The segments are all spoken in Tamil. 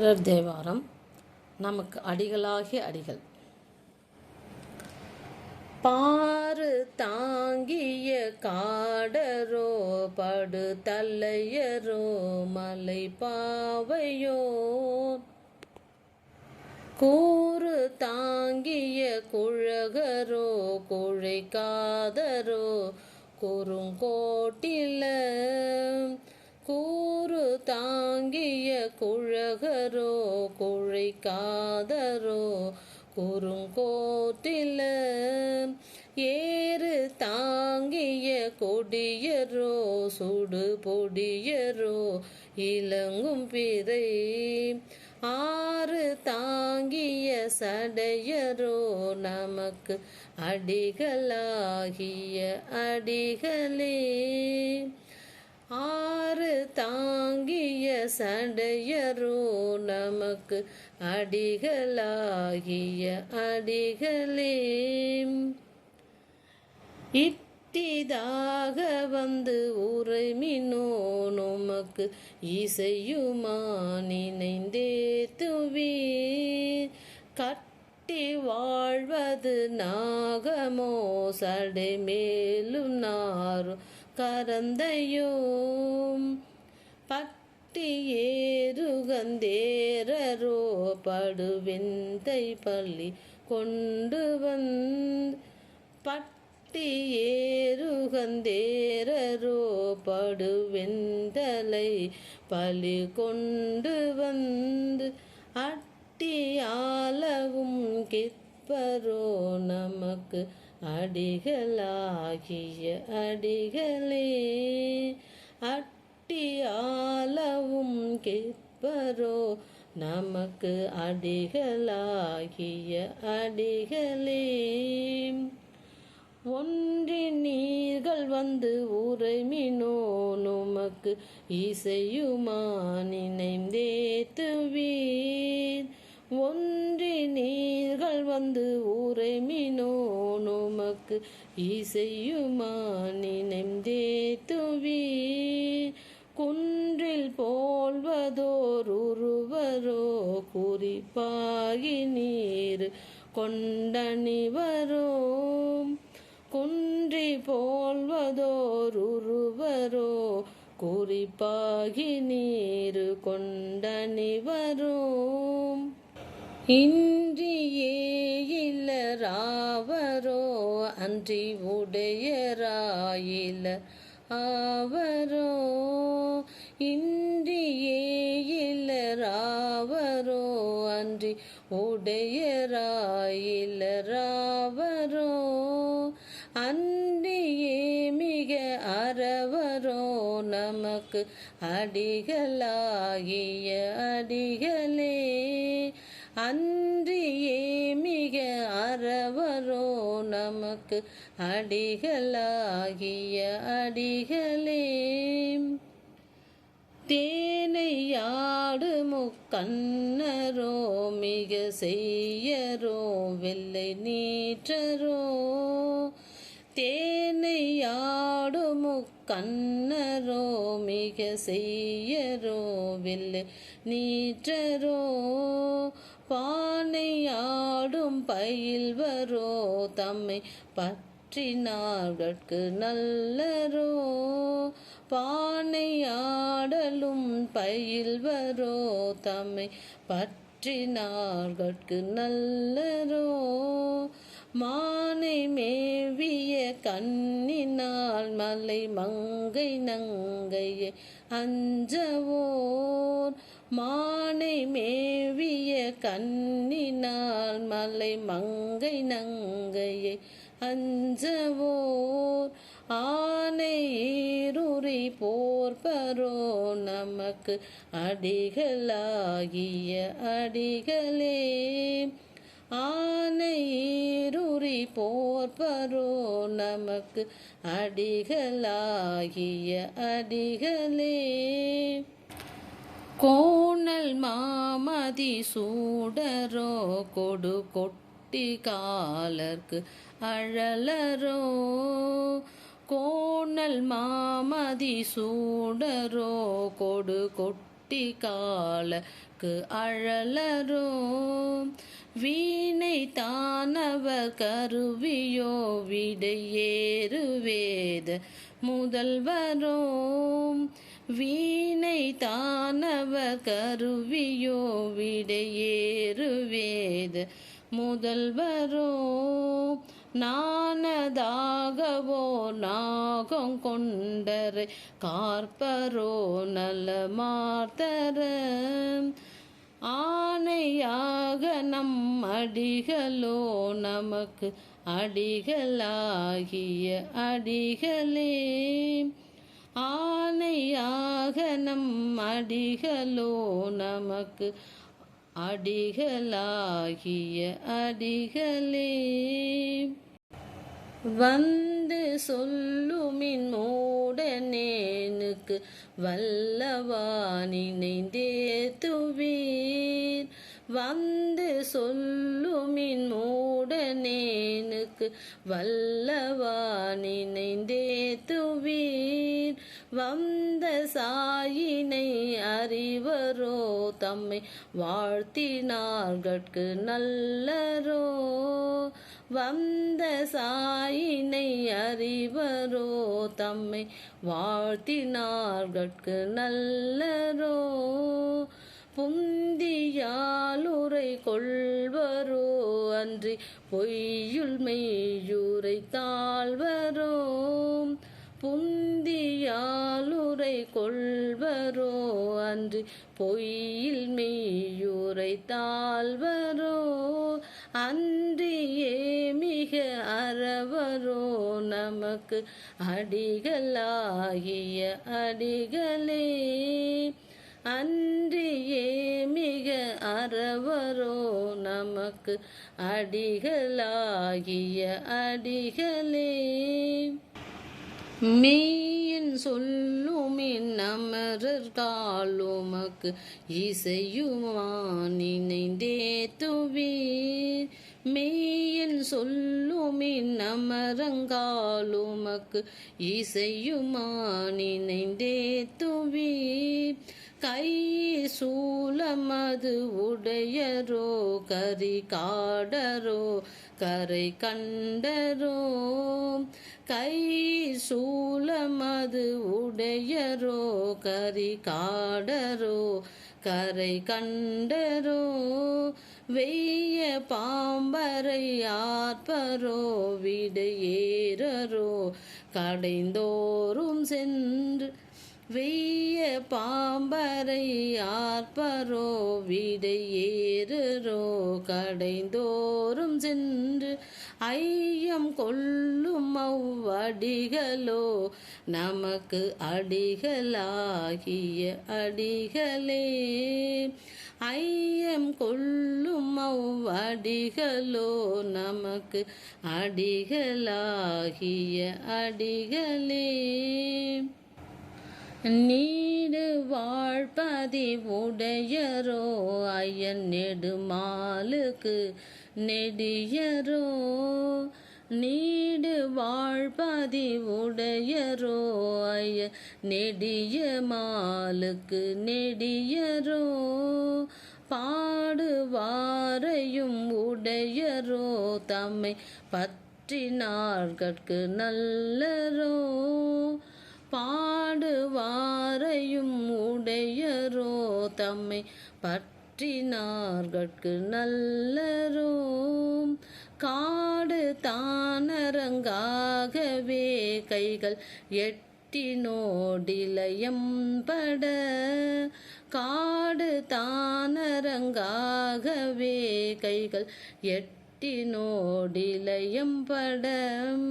சுந்தரர் தேவாரம் நமக்கு அடிகளாகிய அடிகள். பாரு தாங்கிய காடரோ படு தல்லையரோ மலை பாவையோ கூறு தாங்கிய குழகரோ குழைக்காதரோ குறுங்கோட்டில கூறு தாங்கிய குழகரோ குழைக்காதரோ குறுங்கோட்டில ஏறு தாங்கிய கொடியரோ சுடு பொடியரோ இளங்கும் பிறை. ஆறு தாங்கிய சடையரோ நமக்கு அடிகளாகிய அடிகளே. ஆறு தாங்கிய சடையரோ நமக்கு அடிகளாகிய அடிகளே. இட்டிதாக வந்து உரைமினோ நமக்கு இசையுமா நினைந்தே துவீர் கட்டி வாழ்வது நாகமோ சடை மேலும் நாரும் கரந்தையும். பட்டியேருகந்தேரோ படுவெந்தை பள்ளி கொண்டு வந்து பட்டியேருகந்தேரோ படுவெந்தலை பலி கொண்டு வந்து அட்டியாலவும் கிப்பரோ நமக்கு அடிகளாகிய அடிகளே அட்டியாலவும் ஆளவும் நமக்கு அடிகளாகிய அடிகளே. ஒன்றி நீர்கள் வந்து உரைமினோ நுமக்கு இசையுமா நினைந்தேத்துவீர். ஒன்றி நீர்கள் வந்து உரைமினோ நுமக்கு இசையுமா நினைந்தே துவி குன்றில் போல்வதோர் உருவரோ குறிப்பாகி நீர் கொண்டணிவரோம் குன்றி போல்வதோர் உருவரோ குறிப்பாகி நீர் கொண்டணிவரோம் இன்றியே இல்லராவரோ அன்றி உடையராயில ஆவரோ. இன்றியே இல்லராவரோ அன்றி உடையராயிலராவரோ அன்றியே மிக அறவரோ. நமக்கு அடிகளாகிய அடிகளே. அன்றியே மிக அறவரோ நமக்கு அடிகளாகிய அடிகளே. தேனையாடு முக்கண்ணரோ மிக செய்யரோ வெள்ளை நீற்றரோ. தேனையாடு முக்கண்ணரோ மிக செய்யரோ வெள்ளை நீற்றரோ. பானையாடும் பயில்வரோ தம்மை பற்றினார்கட்கு நல்லரோ. பானையாடலும் பயில்வரோ தம்மை பற்றினார்கட்கு நல்லரோ. மானை மேவிய கண்ணினால் மலை மங்கை நங்கையை அஞ்சவோர். மானை மேவிய கண்ணினால் மலை மங்கை நங்கையை அஞ்சவோர். ஆனை போர்பரோ நமக்கு அடிகளாகிய அடிகளே. ஆனை போர்பரோ நமக்கு அடிகளாகிய அடிகளே. கோணல் மாமதி சூடரோ கொடு கொட்டி காலர்க்கு அழலரோ. கோணல் மாமதி சூடரோ கொடு கொட்டி கால அழலரோ. வீணை தானவ கருவியோ விடையேறு வேத முதல்வரோ. வீணை தானவர் கருவியோ விடையேறுவேத. முதல்வரோ நானதாகவோ நாகம் கொண்டரை கார்பரோ நல்ல மார்த்தர ஆணையாக நம் அடிகளோ நமக்கு அடிகளாகிய அடிகளே. ஆனையாக நம் அடிகளோ நமக்கு அடிகளாகிய அடிகளே. வந்து சொல்லுமின் மூடனேனுக்கு வல்லவா நினைந்தே துவீர் வந்து சொல்லுமின் மூடனேனுக்கு வல்லவா நினைந்தேத்துவீர் வந்த சாயினை அறிவரோ தம்மை வாழ்த்தினார்கட்கு நல்லரோ. வந்த சாயினை அறிவரோ தம்மை வாழ்த்தினார்கட்கு நல்லரோ. புந்தியாலுரை கொள்வரோ அன்றி பொய்யுள் மெய்யுரை தாழ்வரோ புந்தியாலுரை கொள்வரோ அன்றி பொய்யில் மெய்யுரை தாழ்வரோ அன்றியே மிக அறவரோ நமக்கு அடிகளாகிய அடிகளே. அன்றியே மிக அறவரோ நமக்கு அடிகளாகிய அடிகளே. மெய்யின் சொல்லுமின் அமரர் காலுமக்கு இசையுமா நினைந்தேத்துவீர் மெய்யன் சொல்லுமின் அமரங்காலுமக்கு இசையுமா நினைந்தே துவி கை சூலமது உடையரோ கரி காடரோ கரை கண்டரோ. கை சூலமது உடையரோ கரி காடரோ கரை கண்டரோ வெய்ய பாம்பரை ஆர்ப்பரோ விடையேறரோ கடைந்தோறும் சென்று வெய்ய பாம்பரை ஆர்ப்பரோ விடையேறுரோ கடைந்தோறும் சென்று ஐயம் கொள்ளும் அவ்வடிகளோ நமக்கு அடிகளாகிய அடிகளே. ஐயம் கொள்ளும் அவ்வடிகளோ நமக்கு அடிகளாகிய அடிகளே. நீடு வாழ்பதி உடையரோ ஐயன் நெடுமாலுக்கு நெடியரோ. நீடு வாழ்பதி உடையரோ ஐய நெடிய மாலுக்கு நெடியரோ. பாடுவாரையும் உடையரோ தம்மை பற்றினார்கட்கு நல்லரோ. பாடுவாரையும் உடையரோ தம்மை பற்றினார்கட்கு நல்லரோ. காடு தானரங்காகவே கைகள் எட்டினோடிலயம்பட. காடு தானரங்காகவே கைகள் எட்டினோடிலயம் படம்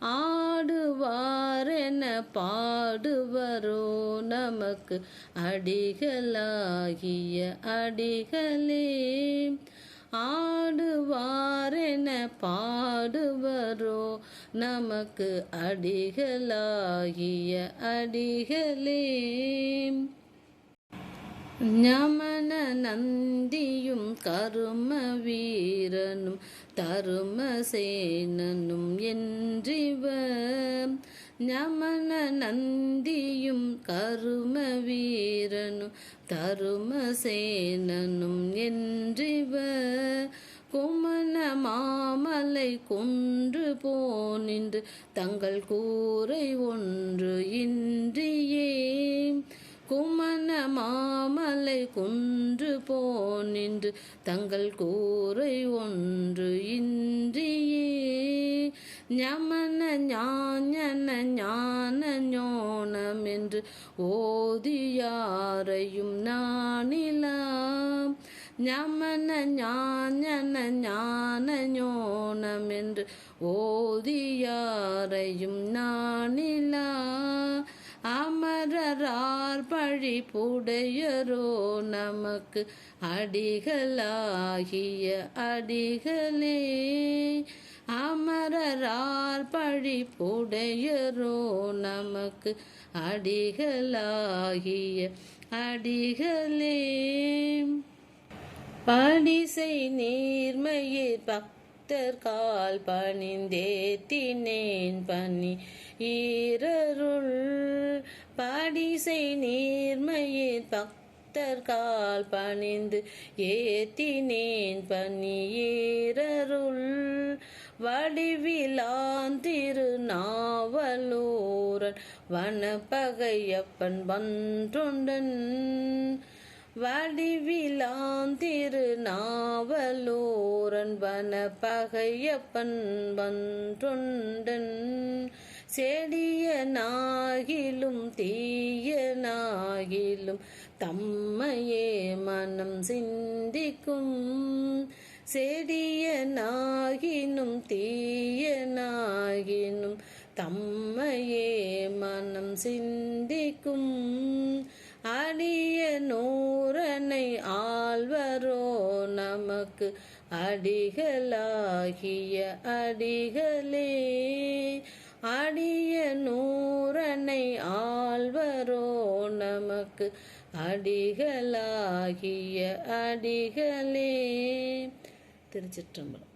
ஆடுவாரென பாடுவரோ நமக்கு அடிகளாகிய அடிகளே. ஆடுவாரென பாடுவரோ நமக்கு அடிகளாகிய அடிகளே. ஞமன நந்தியும் கரும வீரனும் தருமசேனனும் என்றிவ. ஞமன நந்தியும் கரும வீரனும் தருமசேனனும் என்றிவ. குமண மாமலை கொன்று போனின்று தங்கள் கூரை ஒன்று இன்றியே. குமண மாமலை குன்று போனின்று தங்கள் கூரை ஒன்று இன்றியே. ஞமன ஞான ஞான ஞோனம் என்று ஓதியாரையும் நானிலாம் ஞமன ஞான ஞான ஞோனம் என்று ஓதியாரையும் நானிலா அமரரார் பழி புடையரோ நமக்கு அடிகளாகிய அடிகளே. அமரரார் பழி புடையரோ நமக்கு அடிகளாகிய அடிகளே. படிசை நீர்மையில் பக்தர் கால் பணிந்தேத்தினேன் பனி ஈரருள். படிசை நீர்மையில் பக்தர் கால் பணிந்து ஏத்தினேன் பனி ஈரருள். வடிவிலான் திருநாவலூரன் வனப்பகையப்பன் வடிவிலாந்திரு வன்றொண்டன் பகையப்பன் திருநாவலூரன் செடிய நாகிலும் தீய நாகிலும் தம்மையே மனம் சிந்திக்கும். செடிய நாகினும் தீய நாகினும் தம்மையே மனம் சிந்திக்கும். அடிய நூறனை ஆழ்வரோ நமக்கு அடிகளாகிய அடிகளே. அடிய நூறனை ஆழ்வரோ நமக்கு அடிகளாகிய அடிகளே. திருச்சிற்றம்பலம்.